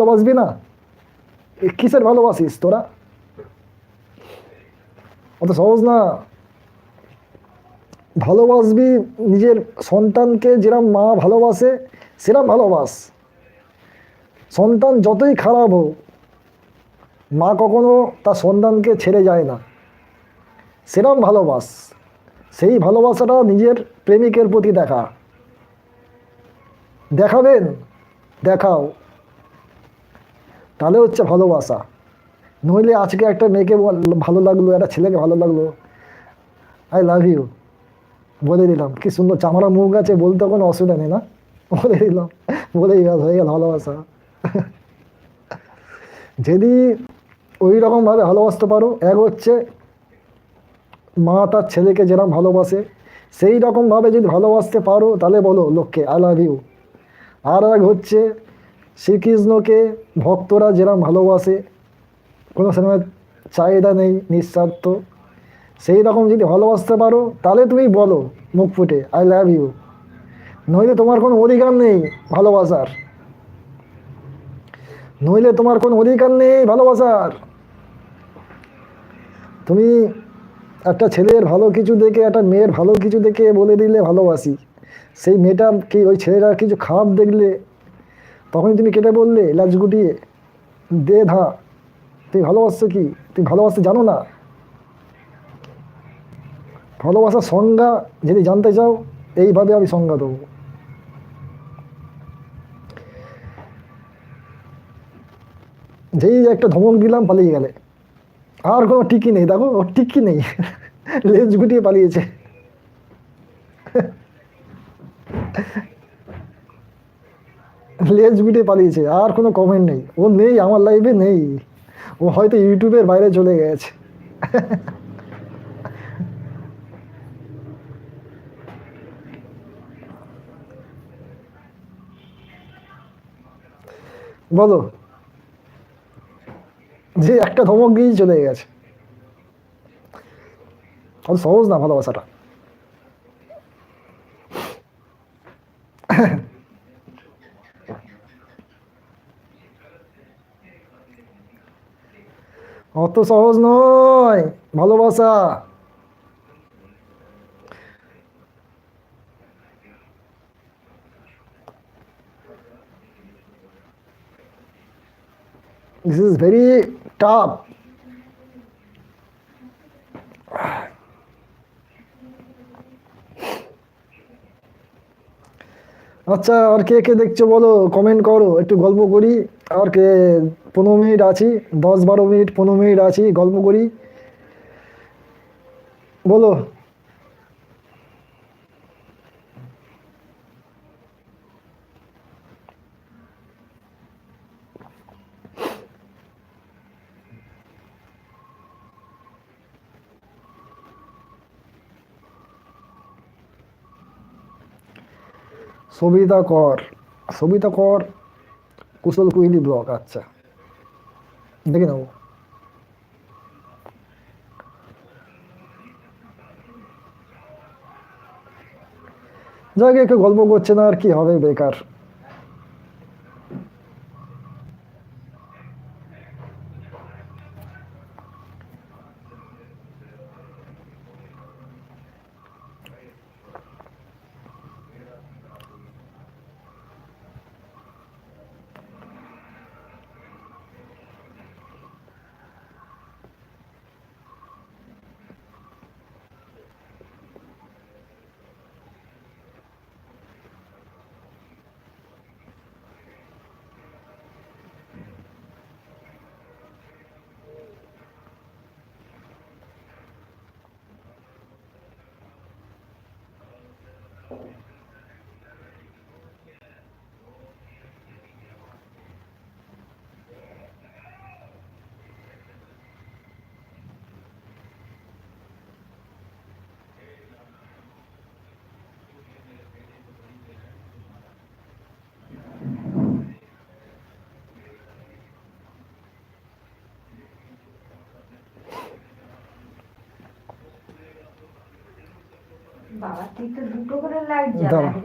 ভালোবাসবি না। কিসের ভালোবাসিস তোরা? অত সহজ না। ভালোবাসবি নিজের সন্তানকে যেরকম মা ভালোবাসে সেরকম ভালোবাস। সন্তান যতই খারাপ হোক, মা কখনো তার সন্তানকে ছেড়ে যায় না। সেরকম ভালোবাস। সেই ভালোবাসাটা নিজের প্রেমিকের প্রতি দেখা। দেখাবেন? দেখাও। তাহলে হচ্ছে ভালোবাসা। নইলে আজকে একটা মেয়েকে ভালো লাগল, একটা ছেলেকে ভালো লাগল। আই লাভ ইউ বলে দিলাম। কি সুন্দর, চামড়া মুখ আছে বলতে কোনো অসুবিধা নেই না? বলে দিলাম। বলেই গেল হয়ে গেল ভালোবাসা। যদি ওই রকমভাবে ভালোবাসতে পারো, এক হচ্ছে মা তার ছেলেকে যেরকম ভালোবাসে সেই রকমভাবে যদি ভালোবাসতে পারো, তাহলে বলো, লোককে আই লাভ ইউ আর এক হচ্ছে শ্রীকৃষ্ণকে ভক্তরা যেরকম ভালোবাসে, কোনো সিনেমার চাহিদা নেই, নিঃস্বার্থ। সেই রকম যদি ভালোবাসতে পারো, তাহলে তুমি বলো, মুখ ফুটে আই লাভ ইউ নইলে তোমার কোনো অধিকার নেই ভালোবাসার। নইলে তোমার কোনো অধিকার নেই ভালোবাসার। তুমি একটা ছেলের ভালো কিছু দেখে, একটা মেয়ের ভালো কিছু দেখে বলে দিলে ভালোবাসি। সেই মেয়েটা কি ওই ছেলেটার কিছু খারাপ দেখলে তখন তুমি কেটে বললে, লাজ গুটিয়ে, দে ধা, তুই ভালোবাসছো কি? তুই ভালোবাসতে জানো না? ভালোবাসার সংজ্ঞা যদি জানতে চাও, এইভাবে আমি সংজ্ঞা দেবো। যেই একটা ধমক দিলাম, পালিয়ে গেলে। আর কোনো টিকি নেই, দেখো ওর টিকি নেই। লেজ গুটিয়ে পালিয়েছে। লেজ গুটিয়ে পালিয়েছে, আর কোনো কমেন্ট নেই। ও নেই, আমার লাইফে নেই। ও হয়তো ইউটিউবের বাইরে চলে গেছে। বলো, যে একটা ধমক দিয়েই চলে গেছে। সহজ না ভালোবাসাটা। অত সহজ নয় ভালোবাসা This is very tough. আচ্ছা আর কে কে দেখছ বলো কমেন্ট করো, একটু গল্প করি। আর কে, পনেরো মিনিট আছি, দশ বারো মিনিট, পনেরো মিনিট আছি, গল্প করি। বলো। সবিতা কর সবিতা কর, কুশল কুহিলি ব্লক আচ্ছা। দেখে নেব যাই একটু গল্প করছে না আর কি হবে, বেকার। Amen. বাবা তুই তো দুটো করে লাইট জ্বালাবি